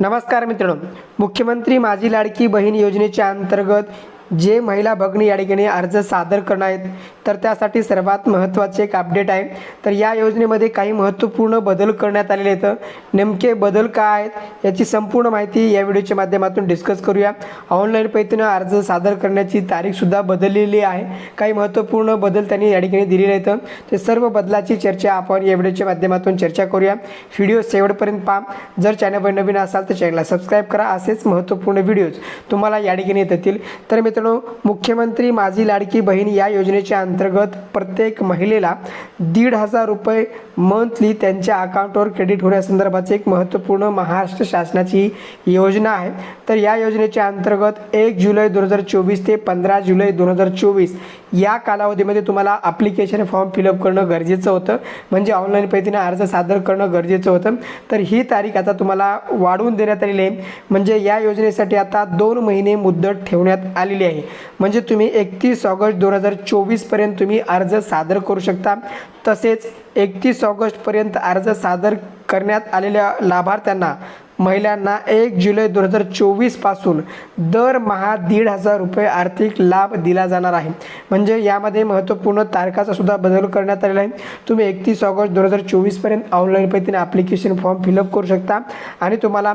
नमस्कार मित्रांनो. मुख्यमंत्री माझी लाडकी बहीण योजनेच्या अंतर्गत जे महिला भगिनी या ठिकाणी अर्ज सादर करणार आहेत तर त्यासाठी सर्वात महत्त्वाचे एक अपडेट आहे. तर या योजनेमध्ये काही महत्त्वपूर्ण बदल करण्यात आलेले आहेत. नेमके बदल काय आहेत याची संपूर्ण माहिती या व्हिडिओच्या माध्यमातून डिस्कस करूया. ऑनलाईन पद्धतीनं अर्ज सादर करण्याची तारीखसुद्धा बदललेली आहे. काही महत्त्वपूर्ण बदल त्यांनी या ठिकाणी दिलेले आहेत. ते सर्व बदलाची चर्चा आपण या व्हिडिओच्या माध्यमातून चर्चा करूया. व्हिडिओ शेवटपर्यंत पहा. जर चॅनलवर नवीन असाल तर चॅनलला सबस्क्राईब करा. असेच महत्त्वपूर्ण व्हिडिओज तुम्हाला या ठिकाणी येत येतील. तर मित्रांनो मुख्यमंत्री माझी लाडकी बहीण या योजनेच्या अंतर्गत प्रत्येक महिलेला दीड हजार रुपये मंथली त्यांच्या अकाउंटवर क्रेडिट होण्यासंदर्भाचे एक महत्त्वपूर्ण महाराष्ट्र शासनाची योजना आहे. तर या योजनेच्या अंतर्गत एक जुलै दोन हजार चोवीस ते पंधरा जुलै दोन हजार चोवीस या कालावधीमध्ये तुम्हाला ॲप्लिकेशन फॉर्म फिलअप करणं गरजेचं होतं. म्हणजे ऑनलाईन पद्धतीने अर्ज सादर करणं गरजेचं होतं. तर ही तारीख आता तुम्हाला वाढवून देण्यात आलेली आहे. म्हणजे या योजनेसाठी आता दोन महिने मुदत ठेवण्यात आलेली आहे. म्हणजे तुम्ही एकतीस ऑगस्ट दोन हजार चोवीसपर्यंत तुम्ही अर्ज सादर करू शकता. तसेच एकतीस ऑगस्टपर्यंत अर्ज सादर करण्यात आलेल्या लाभार्थ्यांना महिलांना एक जुलै दोन हजार चोवीसपासून दरमहा दीड हजार रुपये आर्थिक लाभ दिला जाणार आहे. म्हणजे यामध्ये महत्त्वपूर्ण तारखाचा सुद्धा बदल करण्यात आलेला आहे. तुम्ही एकतीस ऑगस्ट दोन हजार चोवीसपर्यंत ऑनलाईन पद्धतीने ॲप्लिकेशन फॉर्म फिलअप करू शकता. आणि तुम्हाला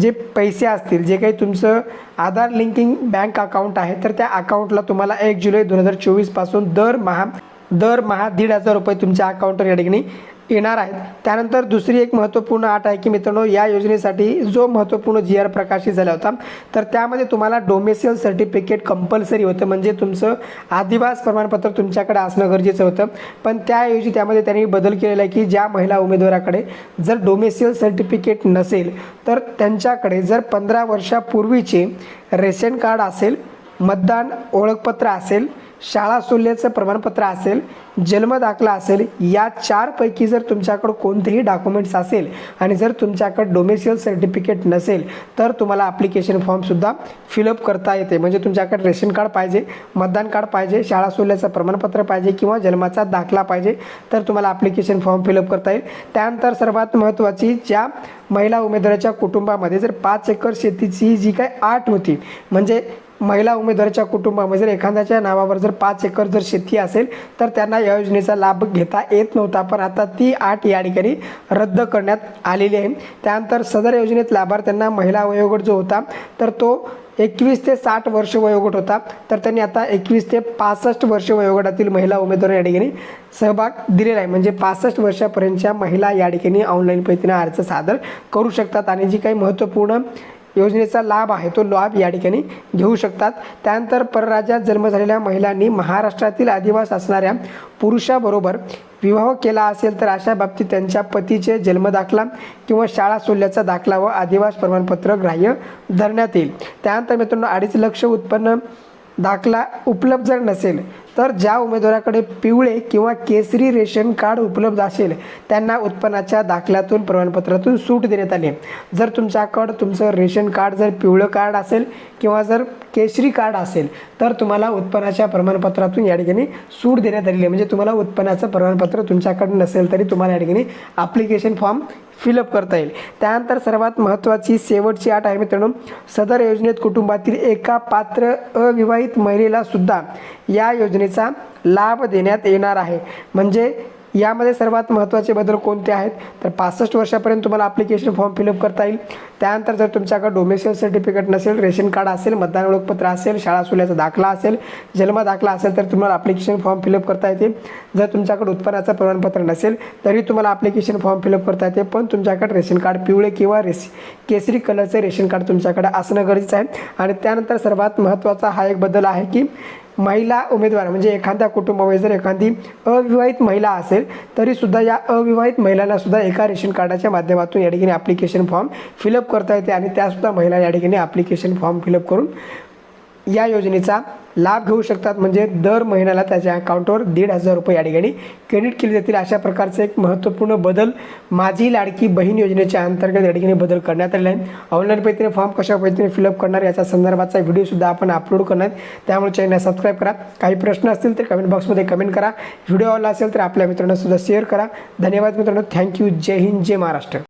जे पैसे असतील जे काही तुमचं आधार लिंकिंग बँक अकाउंट आहे तर त्या अकाउंटला तुम्हाला एक जुलै दोन हजार चोवीसपासून दरमहा दरमहा दीड हजार रुपये तुमच्या अकाउंटवर या ठिकाणी येणार आहेत. त्यानंतर दुसरी एक महत्त्वपूर्ण आठ आहे की मित्रांनो या योजनेसाठी जो महत्त्वपूर्ण जी आर प्रकाशित झाला होता तर त्यामध्ये तुम्हाला डोमेसियल सर्टिफिकेट कंपल्सरी होतं. म्हणजे तुमचं आदिवास प्रमाणपत्र तुमच्याकडे असणं गरजेचं होतं. पण त्याऐवजी त्यामध्ये त्यांनी बदल केलेला आहे की ज्या महिला उमेदवाराकडे जर डोमेसियल सर्टिफिकेट नसेल तर त्यांच्याकडे जर पंधरा वर्षापूर्वीचे रेशन कार्ड असेल मतदान ओळखपत्र असेल शाळा शून्याचं प्रमाणपत्र असेल जन्मदाखला असेल या चारपैकी जर तुमच्याकडं कोणतेही डॉक्युमेंट्स असेल आणि जर तुमच्याकडं डोमेसियल सर्टिफिकेट नसेल तर तुम्हाला ॲप्लिकेशन फॉर्मसुद्धा फिलअप करता येते. म्हणजे तुमच्याकडे रेशन कार्ड पाहिजे मतदान कार्ड पाहिजे शाळा शून्याचं प्रमाणपत्र पाहिजे किंवा जन्माचा दाखला पाहिजे तर तुम्हाला ॲप्लिकेशन फॉर्म फिलअप करता येईल. त्यानंतर सर्वात महत्त्वाची ज्या महिला उमेदवाराच्या कुटुंबामध्ये जर पाच एकर शेतीची जी काही आठ होती म्हणजे महिला उमेदवाराच्या कुटुंबामध्ये जर एखाद्याच्या नावावर जर पाच एकर जर शेती असेल तर त्यांना या योजनेचा लाभ घेता येत नव्हता. पण आता ती आठ या ठिकाणी रद्द करण्यात आलेली आहे. त्यानंतर सदर योजनेत लाभार्थ्यांना महिला वयोगट जो होता तर तो एकवीस ते साठ वर्ष वयोगट होता. तर त्यांनी आता एकवीस ते पासष्ट वर्ष वयोगटातील महिला उमेदवार या ठिकाणी सहभाग दिलेला आहे. म्हणजे पासष्ट वर्षापर्यंतच्या महिला या ठिकाणी ऑनलाईन पद्धतीने अर्ज सादर करू शकतात. आणि जी काही महत्त्वपूर्ण योजनेचा लाभ आहे तो लाभ या ठिकाणी घेऊ शकतात. त्यानंतर परराज्यात जन्म झालेल्या महिलांनी महाराष्ट्रातील आदिवास असणाऱ्या पुरुषाबरोबर विवाह केला असेल तर अशा बाबतीत त्यांच्या पतीचे जन्मदाखला किंवा शाळा सोडल्याचा दाखला व आदिवास प्रमाणपत्र ग्राह्य धरण्यात येईल. त्यानंतर मित्रांनो अडीच लक्ष उत्पन्न दाखला उपलब्ध जर नसेल तर ज्या उमेदवाराकडे पिवळे किंवा केसरी रेशन कार्ड उपलब्ध असेल त्यांना उत्पन्नाच्या दाखल्यातून प्रमाणपत्रातून सूट देण्यात आली. जर तुमच्याकडं तुमचं रेशन कार्ड जर पिवळं कार्ड असेल किंवा जर केसरी कार्ड असेल तर तुम्हाला उत्पन्नाच्या प्रमाणपत्रातून या ठिकाणी सूट देण्यात आलेली आहे. म्हणजे तुम्हाला उत्पन्नाचं प्रमाणपत्र तुमच्याकडे नसेल तरी तुम्हाला या ठिकाणी ॲप्लिकेशन फॉर्म फिलअप करता येईल. त्यानंतर सर्वात महत्त्वाची शेवटची अट आहे मित्रांनो सदर योजनेत कुटुंबातील एका पात्र अविवाहित महिलेला सुद्धा या योजनेचा लाभ देण्यात येणार आहे. म्हणजे यामध्ये सर्वात महत्त्वाचे बदल कोणते आहेत? तर पासष्ट वर्षापर्यंत तुम्हाला ॲप्लिकेशन फॉर्म फिलअप करता येईल. त्यानंतर जर तुमच्याकडे डोमेसियल सर्टिफिकेट नसेल रेशन कार्ड असेल मतदान ओळखपत्र असेल शाळा सुल्याचा दाखला असेल जन्म दाखला असेल तर तुम्हाला ॲप्लिकेशन फॉर्म फिलअप करता येते. जर तुमच्याकडे उत्पन्नाचं प्रमाणपत्र नसेल तरी तुम्हाला ॲप्लिकेशन फॉर्म फिलअप करता येते. पण तुमच्याकडे रेशन कार्ड पिवळे किंवा रेस केसरी कलरचे रेशन कार्ड तुमच्याकडे असणं गरजेचं आहे. आणि त्यानंतर सर्वात महत्त्वाचा हा एक बदल आहे की महिला उमेदवार म्हणजे एखाद्या कुटुंबामध्ये जर एखादी अविवाहित महिला असेल तरीसुद्धा या अविवाहित महिलांना सुद्धा एका रेशन कार्डाच्या माध्यमातून या ठिकाणी ॲप्लिकेशन फॉर्म फिलअप करता येते आणि त्यासुद्धा महिला या ठिकाणी ॲप्लिकेशन फॉर्म फिलअप करून या योजनेचा लाभ घेऊ शकतात. म्हणजे दर महिन्याला त्याच्या अकाउंटवर दीड हजार रुपये या ठिकाणी क्रेडिट केले जातील. अशा प्रकारचे एक महत्त्वपूर्ण बदल माझी लाडकी बहीण योजनेच्या अंतर्गत या ठिकाणी बदल करण्यात आलेला आहे. ऑनलाईन पद्धतीने फॉर्म कशा पद्धतीने फिलअप करणार याच्या संदर्भाचा व्हिडिओसुद्धा आपण अपलोड करणार त्यामुळे चॅनल सबस्क्राईब करा. काही प्रश्न असतील तर कमेंट बॉक्समध्ये कमेंट करा. व्हिडिओ आवडला असेल तर आपल्या मित्रांना सुद्धा शेअर करा. धन्यवाद मित्रांनो. थँक्यू जय हिंद जय महाराष्ट्र.